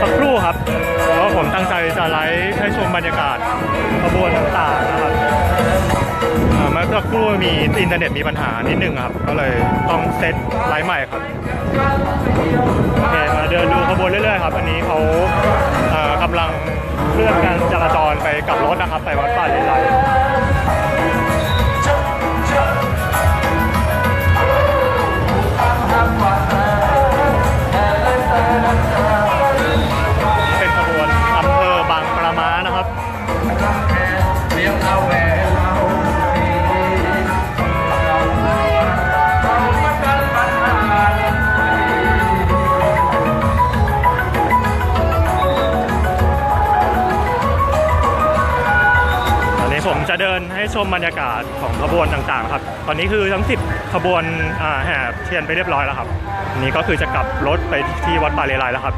สักครู่ครับเพราะผมตั้งใจจะไลฟ์ให้ชมบรรยากาศขบวนต่างๆนะครับอ่าเมื่อสักครู่มีอินเทอร์เน็ตมีปัญหานิดนึงครับ ก็เลยต้องเซตไลฟ์ใหม่ครับโอเคมาเดินดูขบวนเรื่อยๆครับ อันนี้เขาเกำลังเคลื่อนการจราจรไปกับรถนะครับ ไปวัดป่าเลไล เดินให้ชมบรรยากาศของขบวนต่างๆครับ ตอนนี้คือทั้ง 10 ขบวนแห่เทียนไปเรียบร้อยแล้วครับ นี่ก็คือจะกลับรถไปที่วัดป่าเลไลแล้วครับ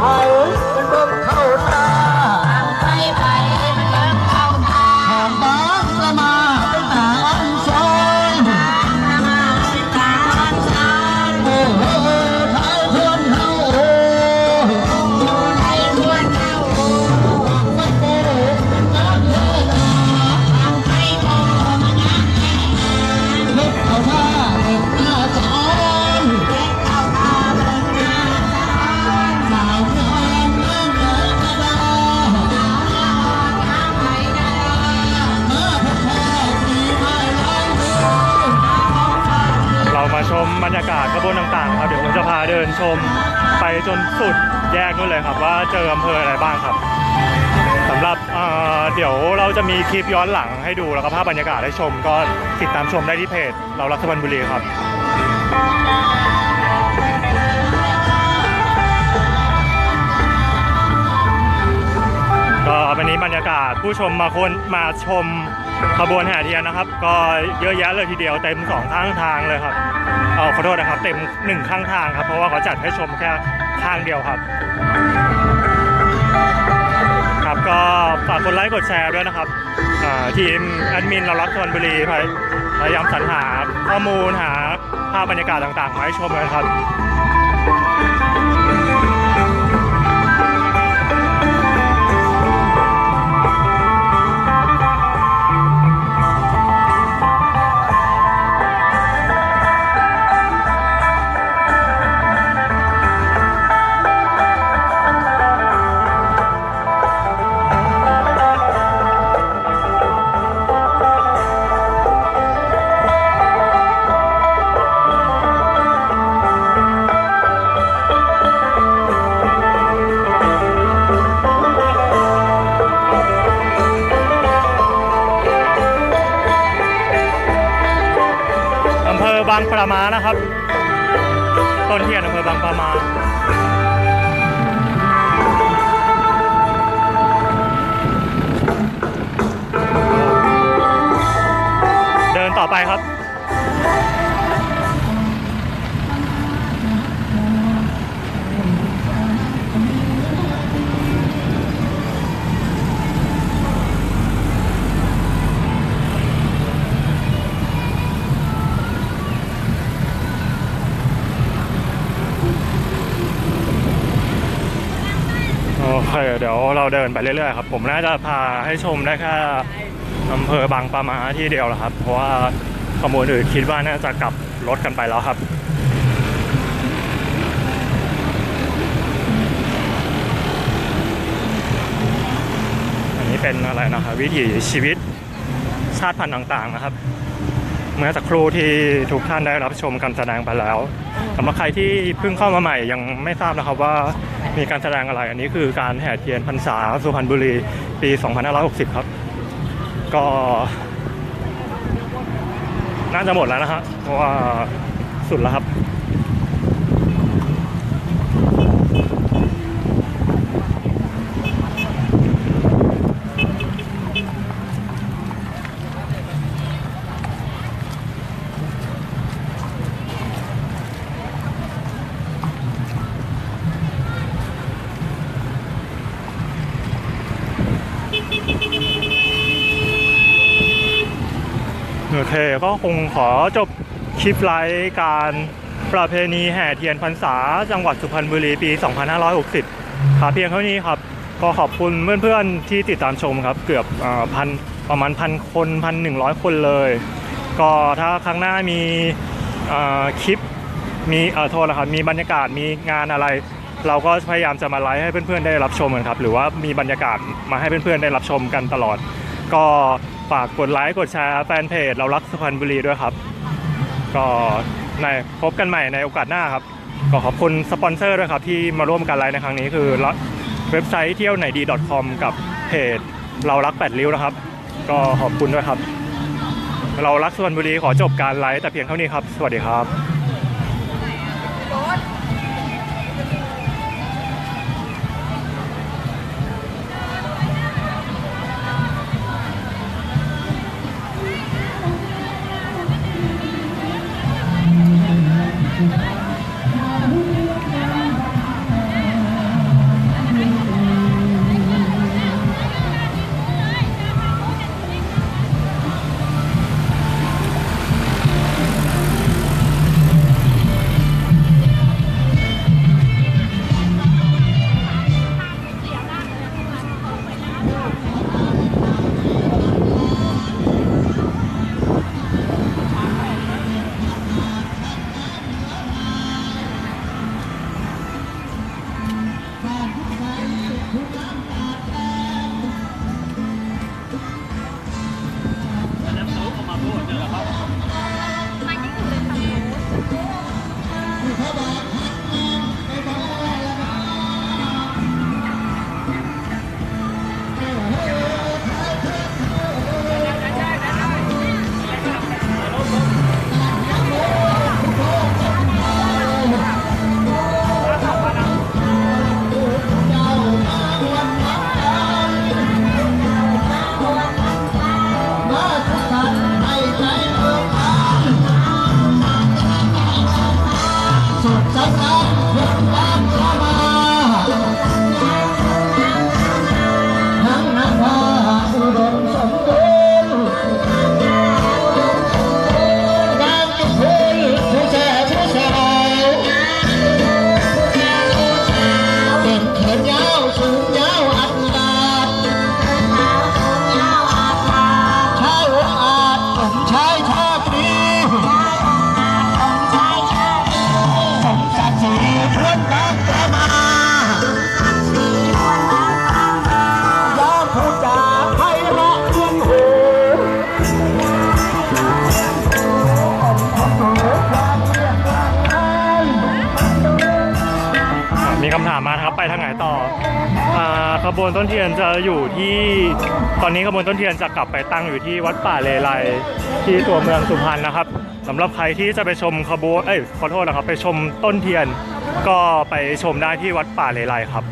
ไมาชมบรรยากาศขบวนต่างๆครับเดี๋ยวผมจะพาเดินชมไปจนสุดแยกนู่นเลยครับ ว่าเจออำเภออะไรบ้างครับสำหรับเเดี๋ยวเราจะมีคลิปย้อนหลังให้ดูแล้วก็ภาพบรรยากาศให้ชม ก็ติดตามชมได้ที่เพจ เรารักสุพรรณบุรีครับก็วันนี้บรรยากาศผู้ชมมาคนมาชม ขบวนแห่เทียนนะครับ ก็เยอะแยะเลยทีเดียวเต็มสองข้างทางเลยครับเออขอโทษนะครับ เต็มหนึ่งข้างทางครับ เพราะว่าเขาจัดให้ชมแค่ข้างเดียวครับ ครับก็ฝากกดไลค์กดแชร์ด้วยนะครับทีมแอดมินเรารักสุพรรณบุรีพยายามสรรหาข้อมูลหาภาพบรรยากาศต่างๆมาให้ชมกันครับ บางปะมานะครับ ต้นเทียนอำเภอบางปามา เคเดี๋ยวเราเดินไปเรื่อยๆครับ ผมน่าจะพาให้ชมได้แค่อำเภอบางปะมาที่เดียวแหละครับ เพราะว่าขบวนอื่นคิดว่าน่าจะกลับรถกันไปแล้วครับอันนี้เป็นอะไรนะครับวิถีชีวิตชาติพันธุ์ต่างๆนะครับ เมื่อสักครู่ที่ทุกท่านได้รับชมการแสดงไปแล้วสำหรับใครที่เพิ่งเข้ามาใหม่ยังไม่ทราบนะครับว่ามีการแสดงอะไรอันนี้คือการแห่เทียนพรรษาสุพรรณบุรีปี 2560 ครับ ก็น่าจะหมดแล้วนะฮะเพราะว่าสุดแล้วครับ โอเคก็คงขอจบคลิปไลฟ์การประเพณีแห่เทียนพรรษา จังหวัดสุพรรณบุรีปี 2560ครับเพียงเท่านี้ครับก็ขอบคุณเพื่อนๆที่ติดตามชมครับ เกือบอพันประมาณพันคนพันหนึ่งร้อยคนเลย ก็ถ้าครั้งหน้ามีคลิปมีโทษนะครับมีบรรยากาศมีงานอะไร เราก็พยายามจะมาไลฟ์ให้เพื่อนๆได้รับชมกันครับ หรือว่ามีบรรยากาศมาให้เพื่อนๆได้รับชมกันตลอด ก็ ฝากกดไลค์กดแชร์แฟนเพจเรารักสุพรรณบุรีด้วยครับ ก็ในพบกันใหม่ในโอกาสหน้าครับ ก็ขอบคุณสปอนเซอร์ด้วยครับ ที่มาร่วมกันไลฟ์ในครั้งนี้คือเว็บไซต์เที่ยวไหนดี .com กับเพจเรารักแปดริ้วนะครับ ก็ขอบคุณด้วยครับ เรารักสุพรรณบุรีขอจบการไลฟ์แต่เพียงเท่านี้ครับ สวัสดีครับ บวนต้นเทียนจะอยู่ที่ตอนนี้ขบวนต้นเทียนจะกลับไปตั้งอยู่ที่วัดป่าเลไลที่ตัวเมืองสุพรรณนะครับสำหรับใครที่จะไปชมขบวนเอ้ยขอโทษนะครับ ไปชมต้นเทียนก็ไปชมได้ที่วัดป่าเลไลครับ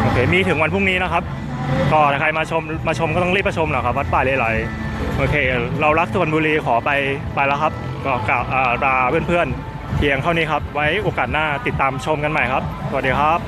โอเคมีถึงวันพรุ่งนี้นะครับก็ใครมาชมมาชมก็ต้องรีบมาชมนะครับ วัดป่าเลไลโอเค เรารักสุพรรณบุรีขอไปไปแล้วครับ ก็กล่าวอ่าลาเพื่อนๆเพียงเท่านี้ครับ ไว้โอกาสหน้าติดตามชมกันใหม่ครับ สวัสดีครับ